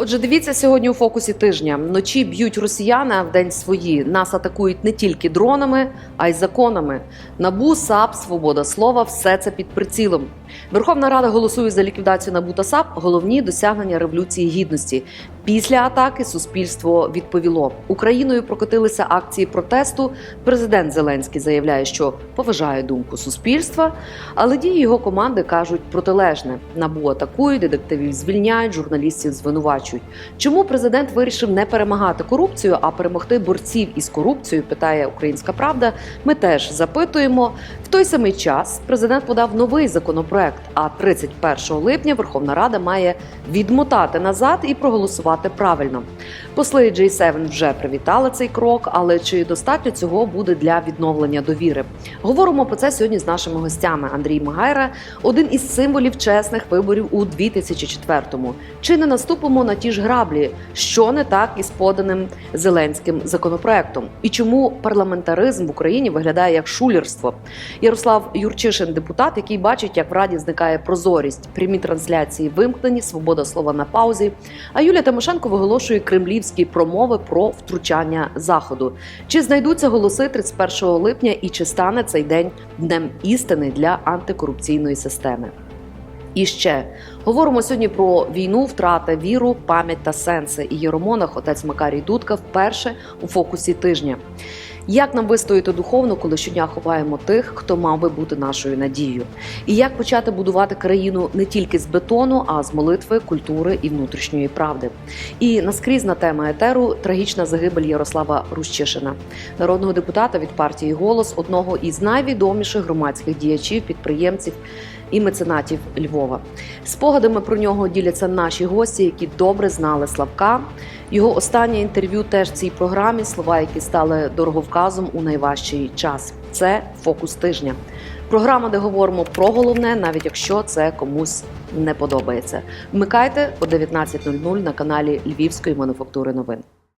Отже, дивіться сьогодні у фокусі тижня. Вночі б'ють росіяни, а вдень свої. Нас атакують не тільки дронами, а й законами. Набу, САП, свобода слова все це під прицілом. Верховна Рада голосує за ліквідацію НАБУ та САП. Головні досягнення революції гідності. Після атаки суспільство відповіло. Україною прокотилися акції протесту. Президент Зеленський заявляє, що поважає думку суспільства, але дії його команди кажуть протилежне. Набу атакують, детективів звільняють, журналістів звинувачують. Чому президент вирішив не перемагати корупцію, а перемогти борців із корупцією? Питає Українська Правда. Ми теж запитуємо. В той самий час президент подав новий законопроект. А 31 липня Верховна Рада має відмотати назад і проголосувати правильно. Посли J7 вже привітали цей крок, але чи достатньо цього буде для відновлення довіри? Говоримо про це сьогодні з нашими гостями. Андрій Магайра, один із символів чесних виборів у 2004-му. Чи не наступимо на ті ж граблі? Що не так із поданим зеленським законопроектом? І чому парламентаризм в Україні виглядає як шулерство? Ярослав Юрчишин, депутат, який бачить, як в раді зникає прозорість, прямі трансляції вимкнені, свобода слова на паузі. А Юлія Тимошенко виголошує кремлівські промови про втручання заходу. Чи знайдуться голоси 31 липня, і чи стане цей день днем істини для антикорупційної системи? І ще говоримо сьогодні про війну, втрати, віру, пам'ять та сенси. І Єромонах, отець Макарій Дудка, вперше у фокусі тижня. Як нам вистояти духовно, коли щодня ховаємо тих, хто мав би бути нашою надією? І як почати будувати країну не тільки з бетону, а з молитви, культури і внутрішньої правди? І наскрізна тема етеру трагічна загибель Ярослава Рущишина, народного депутата від партії Голос, одного із найвідоміших громадських діячів, підприємців і меценатів Львова. Спогадами про нього діляться наші гості, які добре знали Славка. Його останнє інтерв'ю теж в цій програмі. Слова, які стали дороговказом у найважчий час. Це фокус тижня. Програма, де говоримо про головне, навіть якщо це комусь не подобається. Вмикайте о 19.00 на каналі Львівської мануфактури новин.